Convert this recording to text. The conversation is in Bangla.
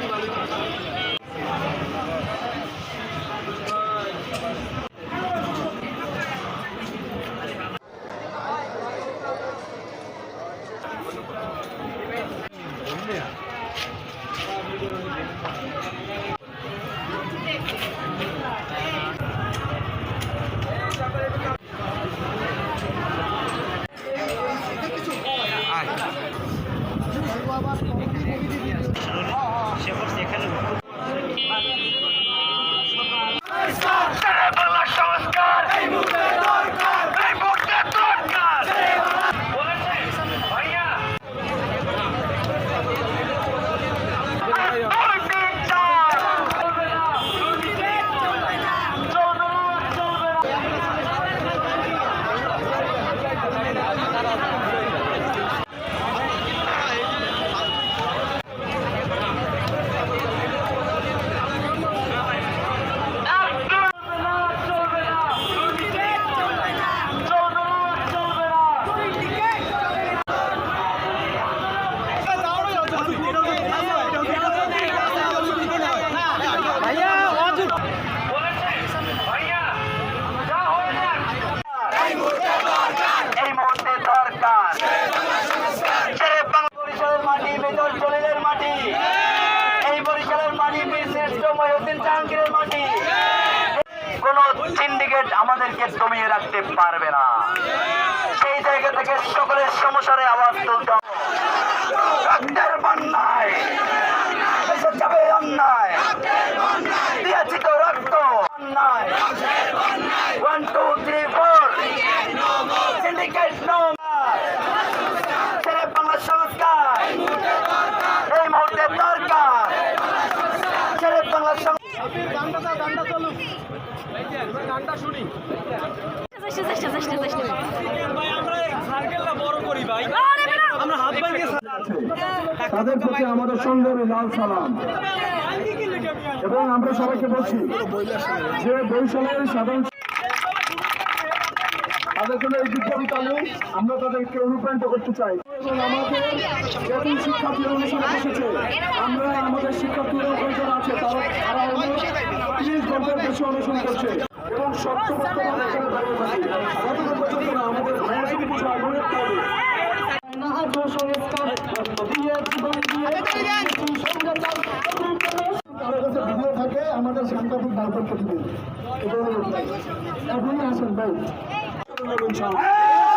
বাংলা মহিউদ্দিন সিন্ডিকেট আমাদেরকে দমিয়ে রাখতে পারবে না। সেই জায়গা থেকে সকলের সমস্যারে আওয়াজ তুলতে হবে। অন্যায় রক্ত অন্যায় ওয়ান টু থ্রি ফোর তাদের প্রতি আমাদের সংগ্রামী লাল সালাম। এবং আমরা সবাইকে বলছি যে বৈশালের সাধারণ তাদের জন্য এই বিপ্লবী তালু আমরা তাদেরকে অনুপ্রাণিত করতে চাই। এবং আমাদের যখন শিক্ষার্থীরা অনুষ্ঠানে বসেছে আমরা আমাদের শিক্ষার্থীরা যারা আছে তারা তারা তিরিশ ঘণ্টার বেশি অনুষ্ঠান করছে। এবং সত্য আমাদের ভাইয়াকে কিছু আগ্রহ রাখতে হবে। নাহাজ সংস্কার দিয়ে জীবন দিয়ে ভিডিও থাকে আমাদের সাংবাদিক বার করতে দিবেন এটা এখনই আসেন ভাই। ইনশাআল্লাহ।